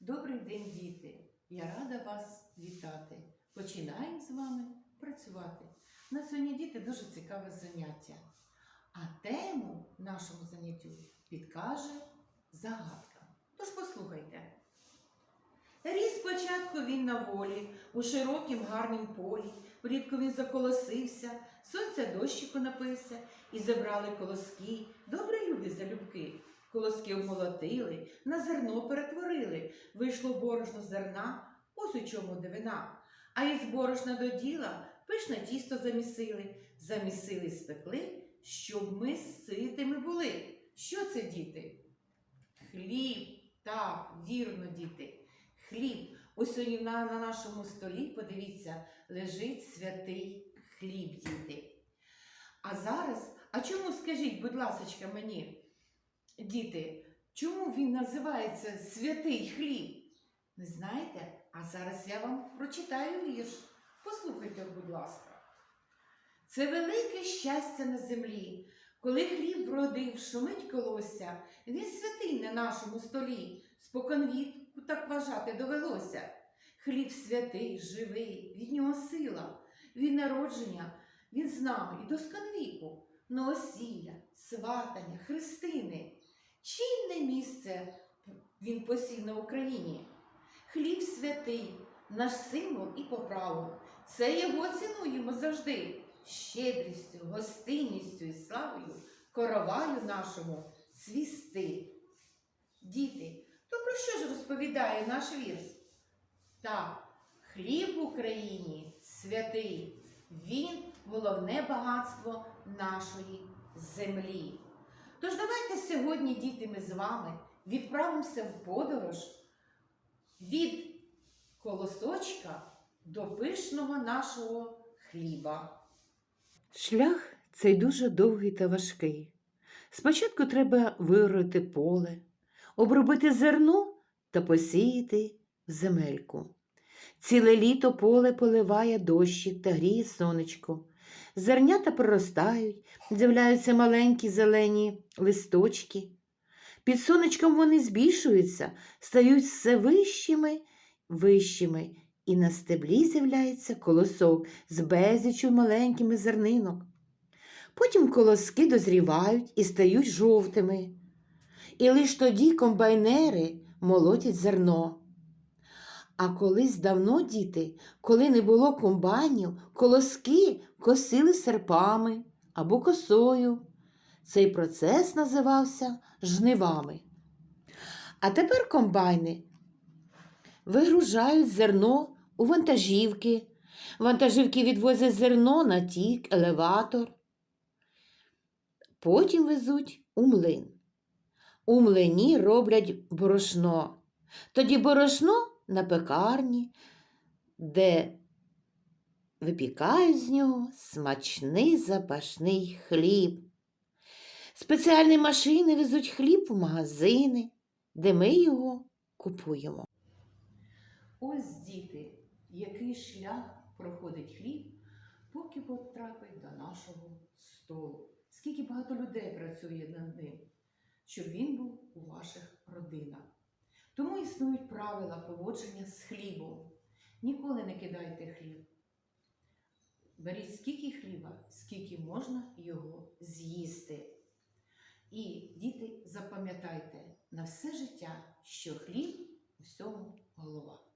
Добрий день, діти! Я рада вас вітати. Починаємо з вами працювати. На сьогодні діти дуже цікаве заняття. А тему нашому заняттю підкаже загадка. Тож послухайте. Ріс спочатку він на волі, у широкім гарнім полі, влітку він заколосився, сонця дощику напився, і забрали колоски, добрі люди залюбки. Колоски обмолотили, на зерно перетворили, вийшло борошно зерна, ось у чому дивина. А із борошна до діла пишне тісто замісили, замісили спекли, щоб ми ситими були. Що це, діти? Хліб, так, вірно, діти. Хліб. Ось сьогодні на, на нашому столі, подивіться, лежить святий хліб, діти. А зараз, а чому скажіть, будь ласочка, мені, діти, чому він називається святий хліб? Не знаєте? А зараз я вам прочитаю вірш. Послухайте, будь ласка. Це велике щастя на землі, коли хліб вродив, шумить колося, він святий на нашому столі, споконвітку так вважати довелося. Хліб святий, живий, від нього сила, від народження, він з нами і до сконвіку, новосілля, сватання, хрестини. Чинне місце він посів на Україні. Хліб святий, наш символ і по праву. Це його цінуємо завжди. Щедрістю, гостинністю і славою короваю нашому свісти. Діти, то про що ж розповідає наш вірш? Так, хліб в Україні святий, він головне багатство нашої землі. Тож давайте сьогодні, діти, ми з вами відправимося в подорож від колосочка до пишного нашого хліба. Шлях цей дуже довгий та важкий. Спочатку треба вирити поле, обробити зерно та посіяти земельку. Ціле літо поле поливає дощик та гріє сонечко. Зернята проростають, з'являються маленькі зелені листочки. Під сонечком вони збільшуються, стають все вищими, вищими, і на стеблі з'являється колосок з безлічю маленькими зернинок. Потім колоски дозрівають і стають жовтими. І лиш тоді комбайнери молотять зерно. А колись давно діти, коли не було комбайнів, колоски косили серпами або косою. Цей процес називався жнивами. А тепер комбайни вигружають зерно у вантажівки. Вантажівки відвозять зерно на тік, елеватор. Потім везуть у млин. У млині роблять борошно. Тоді борошно на пекарні, де випікають з нього смачний запашний хліб. Спеціальні машини везуть хліб в магазини, де ми його купуємо. Ось діти, який шлях проходить хліб, поки потрапить до нашого столу. Скільки багато людей працює над ним, щоб він був у ваших родинах. Тому існують правила поводження з хлібом. Ніколи не кидайте хліб. Беріть скільки хліба, скільки можна його з'їсти. І, діти, запам'ятайте на все життя, що хліб у всьому голова.